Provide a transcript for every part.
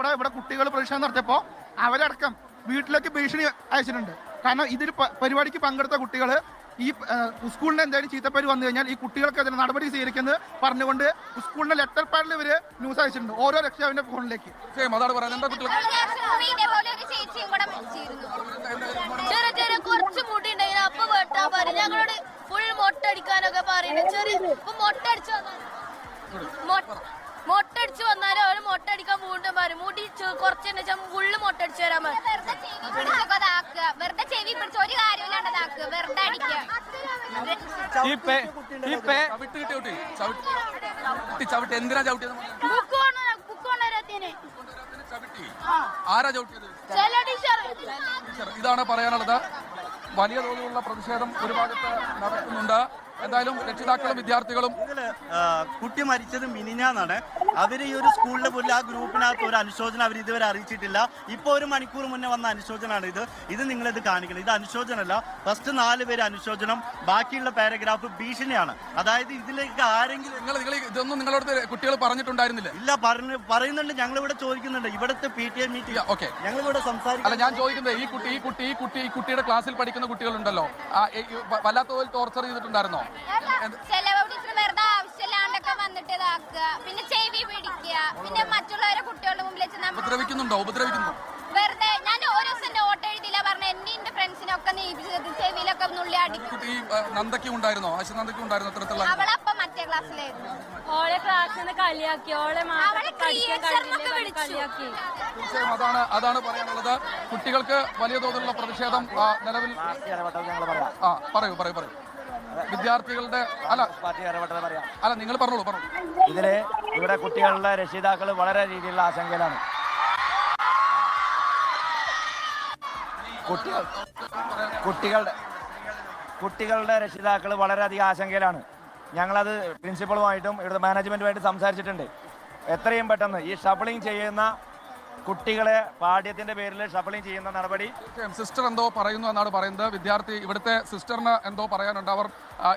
ഉൾപ്പെടെ ഇവിടെ കുട്ടികൾ പ്രതിഷേധം നടത്തിയപ്പോൾ അവരടക്കം വീട്ടിലേക്ക് ഭീഷണി അയച്ചിട്ടുണ്ട്. കാരണം ഇതിൽ പ- പരിപാടിക്ക് പങ്കെടുത്ത കുട്ടികൾ ഈ സ്കൂളിന് എന്തെങ്കിലും ചീത്തപ്പേര് വന്നു കഴിഞ്ഞാൽ ഈ കുട്ടികൾക്കെതിരെ നടപടി സ്വീകരിക്കുന്നത് പറഞ്ഞുകൊണ്ട് സ്കൂളിന്റെ ലെറ്റർ പാഡിൽ ഇവർ ന്യൂസ് അയച്ചിട്ടുണ്ട്. ഓരോ രക്ഷാവിന്റെ ഫോണിലേക്ക്. ഞങ്ങളോട് ഫുൾ മൊട്ടടിക്കാനൊക്കെ പറയുന്നത് ചെറിയ മൊട്ടടിച്ചു മൊട്ടടിച്ചു വന്നാലും അവർ മൊട്ടടിക്കാൻ വീണ്ടും പറയും മുടി കുറച്ച് ഫുള്ള് മൊട്ടടിച്ചു വരാൻ വെറുതെ ചെവി പിടിച്ചൊക്കെ ഇതാക്കുക. വെറുതെ ചെവി പിടിച്ച ഒരു വെറുതെ അടിക്കുക. ഈ പേ ഈ പേ. ചവിട്ട് കിട്ടി കുട്ടി. ചവിട്ടി. കുട്ടി ചവിട്ടി. എന്തിനാ ചവിട്ടിയത്? ആരാ ചവിട്ടിയത്? ഇതാണ് പറയാനുള്ളത്. വലിയ തോതിലുള്ള പ്രതിഷേധം ഒരു ഭാഗത്ത് നടക്കുന്നുണ്ട്. എന്തായാലും രക്ഷിതാക്കളും വിദ്യാർത്ഥികളും കുട്ടി മരിച്ചത് മിനിഞ്ഞാന്നാണ്. അവർ ഈ ഒരു സ്കൂളിന്റെ പോലും ആ ഗ്രൂപ്പിനകത്ത് ഒരു അനുശോചനം അവർ ഇതുവരെ അറിയിച്ചിട്ടില്ല. ഇപ്പോൾ ഒരു മണിക്കൂർ മുന്നേ വന്ന അനുശോചനമാണ് ഇത്. ഇത് നിങ്ങളിത് കാണിക്കണം. ഇത് അനുശോചനമല്ല ഫസ്റ്റ് നാല് പേര് അനുശോചനം. ബാക്കിയുള്ള പാരഗ്രാഫ് ഭീഷണിയാണ്. അതായത് ഇതിലേക്ക് ആരെങ്കിലും നിങ്ങൾ നിങ്ങൾ ഇതൊന്നും നിങ്ങളോട് കുട്ടികൾ പറഞ്ഞിട്ടുണ്ടായിരുന്നില്ല. ഇല്ല പറഞ്ഞു പറയുന്നുണ്ട്. ഞങ്ങൾ ഇവിടെ ചോദിക്കുന്നുണ്ട്. ഇവിടുത്തെ P T A meeting okay ഞങ്ങൾ ഇവിടെ അല്ല സംസാരിക്കാം ഞാൻ ചോദിക്കുന്നത് ഈ കുട്ടി ഈ കുട്ടി ഈ കുട്ടി ഈ കുട്ടിയുടെ ക്ലാസ്സിൽ പഠിക്കുന്ന കുട്ടികളുണ്ടല്ലോ. വല്ലാത്ത ടോർച്ചർ ചെയ്തിട്ടുണ്ടായിരുന്നോ? ചില ടീച്ചർ വെറുതെ ആവശ്യമില്ലാണ്ടൊക്കെ വന്നിട്ട് ഇതാക്കുക പിന്നെ ചെവി പിടിക്കുക. പിന്നെ മറ്റുള്ളവരെ കുട്ടികളുടെ മുമ്പിൽ വെച്ച് നമ്മൾ ഉപദ്രവിക്കുന്നുണ്ടോ? ഉപദ്രവിക്കുന്നു. വെറുതെ ഞാൻ ഒരു ദിവസം നോട്ട് എഴുതിയില്ല പറഞ്ഞ എന്നെ എന്റെ ഫ്രണ്ട്സിനൊക്കെ ചെവിയിലൊക്കെ നുള്ളി അടിക്കും നന്ദയ്ക്കും ഉണ്ടായിരുന്നോ? ആശനന്ദയ്ക്കും ഉണ്ടായിരുന്നോ? അത്തരത്തിലുള്ള അവളപ്പം മറ്റേ ക്ലാസ്സിലായിരുന്നു ഓളെ ക്ലാസ്സിൽ നിന്ന് കളിയാക്കി. ഓളെ അവളെ കളിയാക്കി. തീർച്ചയായും അതാണ് അതാണ് പറയാനുള്ളത്. കുട്ടികൾക്ക് വലിയ തോതിലുള്ള പ്രതിഷേധം ആ, നിലവിൽ ആ പറയൂ പറയൂ പറയൂ. വിദ്യാർത്ഥികളുടെ അല്ല. പാർട്ടി ഇടപെട്ടത് പറയാം. അല്ല നിങ്ങൾ പറഞ്ഞോളൂ പറഞ്ഞു ഇതിൽ ഇവിടെ കുട്ടികളുടെ രക്ഷിതാക്കൾ വളരെ രീതിയിലുള്ള ആശങ്കയിലാണ്. കുട്ടികൾ കുട്ടികളുടെ കുട്ടികളുടെ രക്ഷിതാക്കൾ വളരെയധികം ആശങ്കയിലാണ്. ഞങ്ങളത് പ്രിൻസിപ്പളുമായിട്ടും ഇവിടുത്തെ മാനേജ്മെന്റുമായിട്ട് സംസാരിച്ചിട്ടുണ്ട്. എത്രയും പെട്ടെന്ന് ഈ ഷഫിളിംഗ് ചെയ്യുന്ന കുട്ടികളെ പാഠ്യത്തിന്റെ പേരിൽ ഷഫളിംഗ് ചെയ്യുന്ന നടപടി. സിസ്റ്റർ എന്തോ പറയുന്നു എന്നാണ് പറയുന്നത്. വിദ്യാർത്ഥി ഇവിടുത്തെ സിസ്റ്ററിന് എന്തോ പറയാനുണ്ട്. അവർ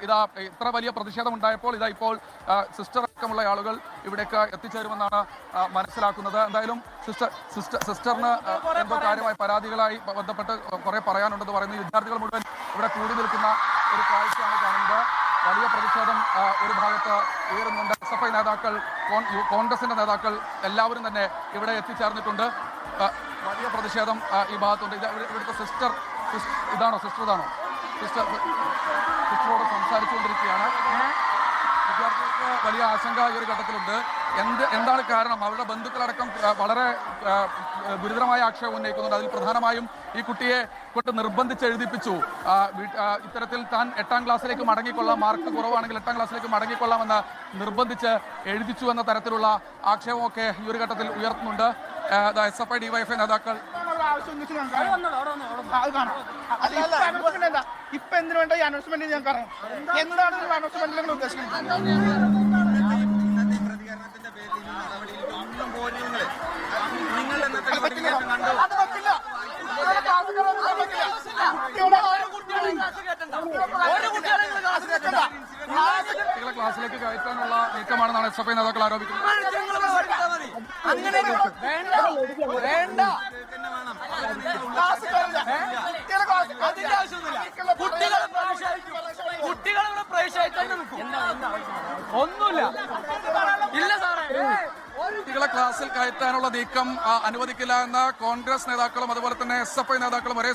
ഇതാ ഇത്ര വലിയ പ്രതിഷേധം ഉണ്ടായപ്പോൾ ഇതാ ഇപ്പോൾ സിസ്റ്റർ അടക്കമുള്ള ആളുകൾ ഇവിടേക്ക് എത്തിച്ചേരുമെന്നാണ് മനസ്സിലാക്കുന്നത്. എന്തായാലും സിസ്റ്റർ സിസ്റ്റർ സിസ്റ്ററിന് എന്തോ കാര്യമായ പരാതികളായി ബന്ധപ്പെട്ട് കുറെ പറയാനുണ്ടെന്ന് പറയുന്നു. വിദ്യാർത്ഥികൾ മുഴുവൻ ഇവിടെ കൂടി നിൽക്കുന്ന ഒരു കാഴ്ചയാണ് കാണുന്നത്. വലിയ പ്രതിഷേധം ഒരു ഭാഗത്ത് ഉയരുന്നുണ്ട്. എസ് എഫ് ഐ നേതാക്കൾ കോൺഗ്രസിന്റെ നേതാക്കൾ എല്ലാവരും തന്നെ ഇവിടെ എത്തിച്ചേർന്നിട്ടുണ്ട്. വലിയ പ്രതിഷേധം ഈ ഭാഗത്തുണ്ട്. ഇവിടുത്തെ സിസ്റ്റർ സിസ്- ഇതാണോ സിസ്റ്റർ ഇതാണോ? സിസ്റ്റർ സിസ്റ്ററോട് സംസാരിച്ചുകൊണ്ടിരിക്കുകയാണ്. വലിയ ആശങ്ക ഈ ഒരു ഘട്ടത്തിലുണ്ട്. എന്ത് എന്താണ് കാരണം? അവരുടെ ബന്ധുക്കളടക്കം വളരെ ഗുരുതരമായ ആക്ഷേപം ഉന്നയിക്കുന്നുണ്ട്. അതിൽ പ്രധാനമായും ഈ കുട്ടിയെ കൊണ്ട് നിർബന്ധിച്ച് എഴുതിപ്പിച്ചു ഇത്തരത്തിൽ താൻ എട്ടാം ക്ലാസ്സിലേക്ക് മടങ്ങിക്കൊള്ളാം മാർക്ക് കുറവാണെങ്കിൽ എട്ടാം ക്ലാസ്സിലേക്ക് മടങ്ങിക്കൊള്ളാമെന്ന് നിർബന്ധിച്ച് എഴുതിച്ചു എന്ന തരത്തിലുള്ള ആക്ഷേപമൊക്കെ ഈ ഒരു ഘട്ടത്തിൽ ഉയർത്തുന്നുണ്ട്. എസ് എഫ് ഐ ഡിവൈഎഫ്ഐ നേതാക്കൾ ആവശ്യം ഉന്നയിച്ച് ഞങ്ങൾക്ക് അറിയാം. ആ, അത് കാണാം. അത് ഇപ്പൊ announcement അല്ല. ഇപ്പൊ എന്തിനു വേണ്ട ഈ അനൗൺസ്മെന്റ് ഞങ്ങൾക്ക് അറിയാം എന്താണ് അനൗൺസ്മെന്റിൽ നിങ്ങൾ ഉദ്ദേശിക്കുന്നത് അത് പറ്റില്ല. അത് പറ്റില്ല. നിങ്ങളുടെ ക്ലാസ്സുകൾ ഒന്നും പറ്റില്ല. കുട്ടികളെ ഓരോ കുട്ടികളെയും ഒരു കുട്ടികളെയും നിങ്ങൾ കയറ്റണ്ട. കുട്ടികളെ ക്ലാസ്സിലേക്ക് കയറ്റാനുള്ള നീക്കമാണെന്നാണ് എസ് എഫ് ഐ നേതാക്കൾ ആരോപിക്കുന്നത് ക്ലാസ്സിൽ കയറില്ല. കുട്ടികളെ ക്ലാസ്സിൽ കയറ്റില്ല. കുട്ടികളുടെ പ്രവേശമായി തന്നെ നിൽക്കും ഒന്നുമില്ല ഇല്ല സാറേ കുട്ടികളെ ക്ലാസ്സിൽ കയറ്റാനുള്ള നീക്കം അനുവദിക്കില്ല എന്ന കോൺഗ്രസ് നേതാക്കളും അതുപോലെ തന്നെ എസ് നേതാക്കളും ഒരേ